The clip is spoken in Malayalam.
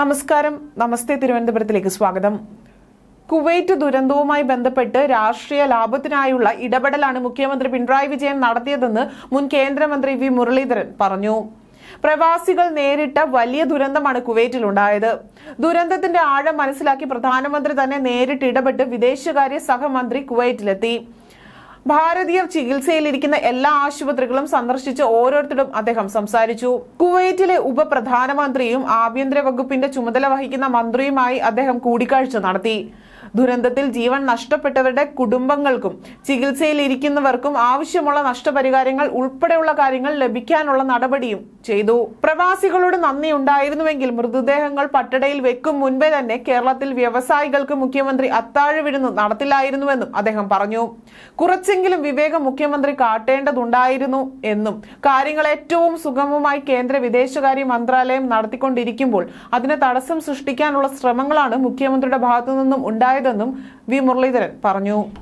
നമസ്കാരം. നമസ്തേ തിരുവനന്തപുരത്തിലേക്ക് സ്വാഗതം. കുവൈറ്റ് ദുരന്തവുമായി ബന്ധപ്പെട്ട് രാഷ്ട്രീയ ലാഭത്തിനായുള്ള ഇടപെടലാണ് മുഖ്യമന്ത്രി പിണറായി വിജയൻ നടത്തിയതെന്ന് മുൻ കേന്ദ്രമന്ത്രി വി മുരളീധരൻ പറഞ്ഞു. പ്രവാസികൾ നേരിട്ട വലിയ ദുരന്തമാണ് കുവൈറ്റിൽ ഉണ്ടായത് ദുരന്തത്തിന്റെ ആഴം മനസ്സിലാക്കി പ്രധാനമന്ത്രി തന്നെ നേരിട്ട് ഇടപെട്ട് വിദേശകാര്യ സഹമന്ത്രി കുവൈറ്റിലെത്തി. ഭാരതീയർ ചികിത്സയിലിരിക്കുന്ന എല്ലാ ആശുപത്രികളും സന്ദർശിച്ച് ഓരോരുത്തരും അദ്ദേഹം സംസാരിച്ചു. കുവൈറ്റിലെ ഉപപ്രധാനമന്ത്രിയും ആഭ്യന്തര വകുപ്പിന്റെ ചുമതല വഹിക്കുന്ന മന്ത്രിയുമായി അദ്ദേഹം കൂടിക്കാഴ്ച നടത്തി. ദുരന്തത്തിൽ ജീവൻ നഷ്ടപ്പെട്ടവരുടെ കുടുംബങ്ങൾക്കും ചികിത്സയിലിരിക്കുന്നവർക്കും ആവശ്യമുള്ള നഷ്ടപരിഹാരങ്ങൾ ഉൾപ്പെടെയുള്ള കാര്യങ്ങൾ ലഭിക്കാനുള്ള നടപടിയും ചെയ്തു. പ്രവാസികളോട് നന്ദി ഉണ്ടായിരുന്നുവെങ്കിൽ മൃതദേഹങ്ങൾ പട്ടടയിൽ വെക്കും മുൻപേ തന്നെ കേരളത്തിൽ വ്യവസായികൾക്ക് മുഖ്യമന്ത്രി അത്താഴ വിരുന്ന് നടത്തില്ലായിരുന്നുവെന്നും അദ്ദേഹം പറഞ്ഞു. കുറച്ചെങ്കിലും വിവേകം മുഖ്യമന്ത്രി കാട്ടേണ്ടതുണ്ടായിരുന്നു എന്നും കാര്യങ്ങൾ ഏറ്റവും സുഗമമായി കേന്ദ്ര വിദേശകാര്യ മന്ത്രാലയം നടത്തിക്കൊണ്ടിരിക്കുമ്പോൾ അതിന് തടസ്സം സൃഷ്ടിക്കാനുള്ള ശ്രമങ്ങളാണ് മുഖ്യമന്ത്രിയുടെ ഭാഗത്തു നിന്നും ഉണ്ടായതെന്നും വി മുരളീധരൻ പറഞ്ഞു.